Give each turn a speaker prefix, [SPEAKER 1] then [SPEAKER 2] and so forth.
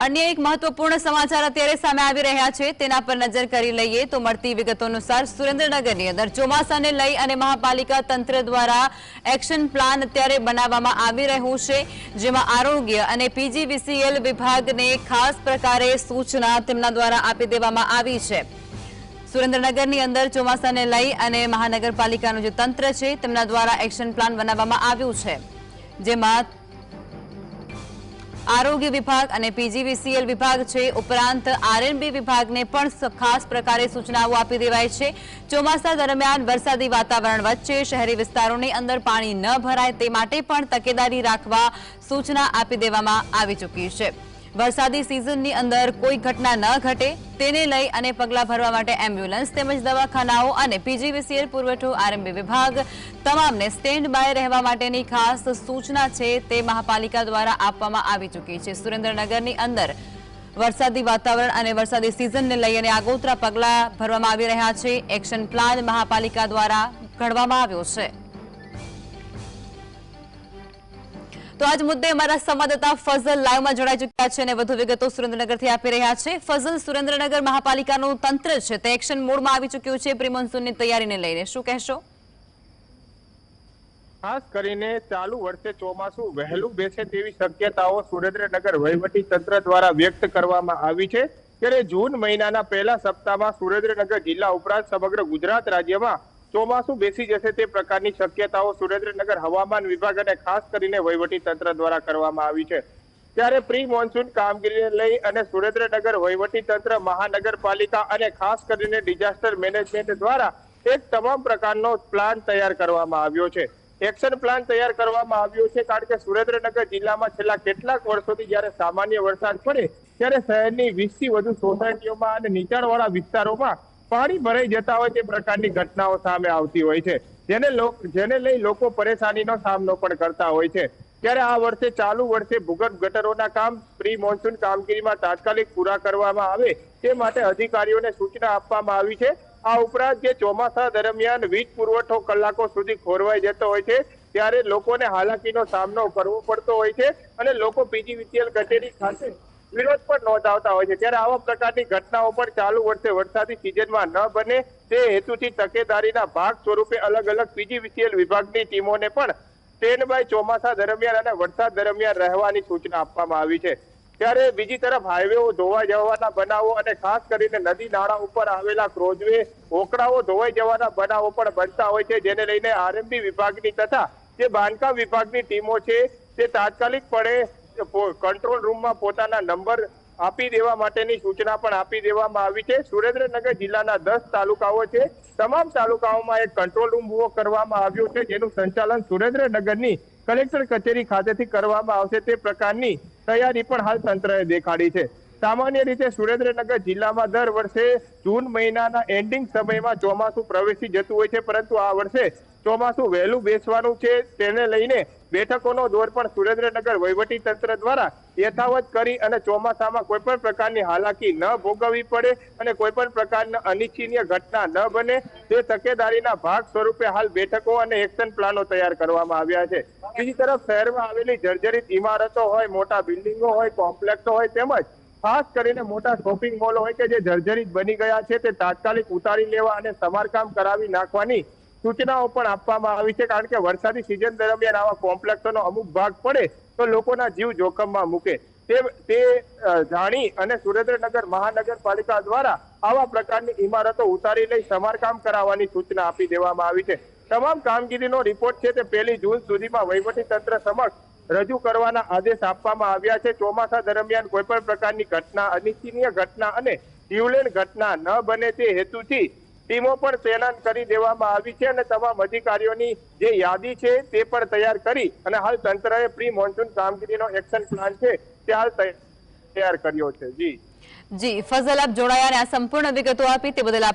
[SPEAKER 1] અન્ય એક મહત્વપૂર્ણ સમાચાર અત્યારે સામે આવી રહ્યા છે. તેના પર નજર કરી લઈએ તો મળતી વિગતો અનુસાર સુરેન્દ્રનગરની અંદર ચોમાસાને લઈ અને મહાપાલિકા તંત્ર દ્વારા એક્શન પ્લાન અત્યારે બનાવવામાં આવી રહ્યું છે, જેમાં આરોગ્ય અને પીજીવીસીએલ વિભાગને ખાસ પ્રકારે સૂચના તેમના દ્વારા આપી દેવામાં આવી છે. સુરેન્દ્રનગરની અંદર ચોમાસાને લઈ અને મહાનગરપાલિકાનું જે તંત્ર છે, તેમના દ્વારા એક્શન પ્લાન બનાવવામાં આવ્યું છે, જેમાં આરોગ્ય વિભાગ અને પીજીવીસીએલ વિભાગ છે. ઉપરાંત આરએનબી વિભાગને પણ ખાસ પ્રકારે સૂચનાઓ આપી દેવાય છે. ચોમાસા દરમિયાન વરસાદી વાતાવરણ વચ્ચે શહેરી વિસ્તારોની અંદર પાણી ન ભરાય તે માટે પણ તકેદારી રાખવા સૂચના આપી દેવામાં આવી ચૂકી છે. વરસાદી સિઝનની અંદર કોઈ ઘટના ન ઘટે તેને લઈ અને પગલાં ભરવા માટે એમ્બ્યુલન્સ તેમજ દવાખાનાઓ અને પીજીવીસીએલ પુરવઠો આરએમબી વિભાગ તમામને સ્ટેન્ડ બાય રહેવા માટેની ખાસ સૂચના છે તે મહાપાલિકા દ્વારા આપવામાં આવી ચૂકી છે. સુરેન્દ્રનગરની અંદર વરસાદી વાતાવરણ અને વરસાદી સિઝનને લઈ અને આગોતરા પગલાં ભરવામાં આવી રહ્યા છે. એક્શન પ્લાન મહાપાલિકા દ્વારા ઘડવામાં આવ્યો છે. તો આજ મુદ્દે અમારા સંવાદદાતા ફઝલ લાઈવમાં જોડાઈ ચૂક્યા છે અને વધુ વિગતો સુરેન્દ્રનગરથી આપી રહ્યા છે. ફઝલ, સુરેન્દ્રનગર મહાપાલિકાનું તંત્ર છે તે એક્શન મોડમાં આવી ચૂક્યું છે. પ્રિમોન્સૂનની તૈયારીને લઈને શું કહેશો?
[SPEAKER 2] ખાસ કરીને ચાલુ વર્ષે ચોમાસું વહેલું બેસે તેવી શક્યતાઓ સુરેન્દ્રનગર વહીવટી તંત્ર દ્વારા વ્યક્ત કરવામાં આવી છે. ત્યારે જૂન મહિનાના પહેલા સપ્તાહમાં સુરેન્દ્રનગર જિલ્લા ઉપરાંત સમગ્ર ગુજરાત રાજ્યમાં ચોમાસું બેસી જશે તે પ્રકારની શક્યતાઓ સુરેન્દ્રનગર હવામાન વિભાગ અને ખાસ કરીને વહીવટી તંત્ર દ્વારા કરવામાં આવી છે. ત્યારે પ્રી મોન્સૂન કામગીરીને લઈ અને સુરેન્દ્રનગર વહીવટી તંત્ર, મહાનગરપાલિકા અને ખાસ કરીને ડિઝાસ્ટર મેનેજમેન્ટ દ્વારા એક તમામ પ્રકારનો પ્લાન તૈયાર કરવામાં આવ્યો છે. એક્શન પ્લાન તૈયાર કરવામાં આવ્યો છે, કારણ કે સુરેન્દ્રનગર જિલ્લામાં છેલ્લા કેટલાક વર્ષોથી જ્યારે સામાન્ય વરસાદ પડે, ત્યારે શહેરની વીસથી વધુ સોસાયટીઓમાં અને નીચાણવાળા વિસ્તારોમાં પાણી ભરાઈ જતા હોય તે પ્રકારની ઘટનાઓ સામે આવતી હોય છે. જેને જેને લઈ લોકો પરેશાનીનો સામનો પણ કરતા હોય છે. ત્યારે આ વર્ષે ચાલુ વર્ષે ભૂગર્ભ ગટરોના કામ, પ્રી મોન્સૂન કામગીરીમાં તાત્કાલિક પૂરા કરવામાં આવે તે માટે અધિકારીઓને સૂચના આપવામાં આવી છે. આ ઉપરાંત જે ચોમાસા દરમિયાન વીજ પુરવઠો કલાકો સુધી ખોરવાઈ જતો હોય છે, ત્યારે લોકોને હાલાકીનો સામનો કરવો પડતો હોય છે અને લોકો પીજીવીસીએલ કચેરી ખાતે વિરોધ પણ નોંધાવતા હોય છે. ત્યારે આવા પ્રકારની ઘટનાઓ પણ ચાલુ વર્ષે વરસાદી સિઝનમાં ન બને, તે હેતુથી તકેદારીના ભાગ સ્વરૂપે અલગ અલગ પીજીવીસીએલ વિભાગની ટીમોને પણ સ્ટેન્ડ બાય ચોમાસા દરમિયાન અને વરસાદ દરમિયાન રહેવાની સૂચના આપવામાં આવી છે. ત્યારે બીજી તરફ હાઈવેઓ ધોવાઈ જવાના બનાવો અને ખાસ કરીને નદી નાળા ઉપર આવેલા ક્રોઝવે ઓકડાઓ ધોવાઈ જવાના બનાવો પણ બનતા હોય છે, જેને લઈને આરએમબી વિભાગની તથા જે બાંધકામ વિભાગની ટીમો છે, તે તાત્કાલિકપણે પણે કંટ્રોલ રૂમમાં પોતાના નંબર આપી દેવા માટેની સૂચના પણ આપી દેવામાં આવી છે. સુરેન્દ્રનગર જિલ્લાના દસ તાલુકાઓ છે. તમામ તાલુકાઓમાં એક કંટ્રોલ રૂમ કરવામાં આવ્યો છે, જેનું સંચાલન સુરેન્દ્રનગરની કલેક્ટર કચેરી ખાતેથી કરવામાં આવશે તે પ્રકારની તૈયારી પણ હાલ તંત્રએ દેખાડી છે. સામાન્ય રીતે સુરેન્દ્રનગર જિલ્લામાં દર વર્ષે જૂન મહિનાના એન્ડિંગ સમયમાં ચોમાસું પ્રવેશી જતું હોય છે, પરંતુ આ વર્ષે ચોમાસું વહેલું બેસવાનું છે તેને લઈને બેઠકોનો દોર પણ સુરેન્દ્રનગર વહીવટી તંત્ર દ્વારા યથાવત કરી અને ચોમાસામાં કોઈ પણ પ્રકારની હાલાકી ન ભોગવવી પડે અને કોઈ પણ પ્રકારના અનિચ્છનીય ઘટના ન બને, તે તકેદારીના ભાગ સ્વરૂપે હાલ બેઠકો અને એક્શન પ્લાનો તૈયાર કરવામાં આવ્યા છે. બીજી તરફ શહેરમાં આવેલી જર્જરિત ઇમારતો હોય, મોટા બિલ્ડિંગો હોય, કોમ્પ્લેક્સો હોય તેમજ ખાસ કરીને મોટા શોપિંગ મોલ હોય કે જે જર્જરિત બની ગયા છે, તે તાત્કાલિક ઉતારી લેવા અને સમારકામ કરાવી નાખવાની સૂચનાઓ પણ આપવામાં આવી છે, કારણ કે વરસાદી સિઝન દરમિયાન આવા કોમ્પ્લેક્સોનો અમુક ભાગ પડે તો લોકોના જીવ જોખમમાં મૂકે. તે તે જાણી અને સુરેન્દ્રનગર મહાનગરપાલિકા દ્વારા આવા પ્રકારની ઇમારતો ઉતારી લઈ સમારકામ કરાવવાની સૂચના આપી દેવામાં આવી છે. તમામ કામગીરીનો રિપોર્ટ છે તે પહેલી જૂન સુધીમાં વહીવટી તંત્ર સમક્ષ રજૂ કરવાના આદેશ આપવામાં આવ્યા છે. ચોમાસા દરમિયાન કોઈ પણ પ્રકારની ઘટના અનિચ્છનીય ઘટના અને જીવલેણ ઘટના ન બને તે હેતુથી ટીમો પણ તૈનાત કરી દેવામાં આવી છે અને તમામ અધિકારીઓની જે યાદી છે તે પણ તૈયાર કરી અને હાલ તંત્રએ પ્રી મોન્સૂન કામગીરીનો એક્શન પ્લાન છે તે હાલ તૈયાર કર્યો છે. જી.
[SPEAKER 1] જી, ફઝલ આપ જોડાયા અને આ સંપૂર્ણ વિગતો આપી તે બદલ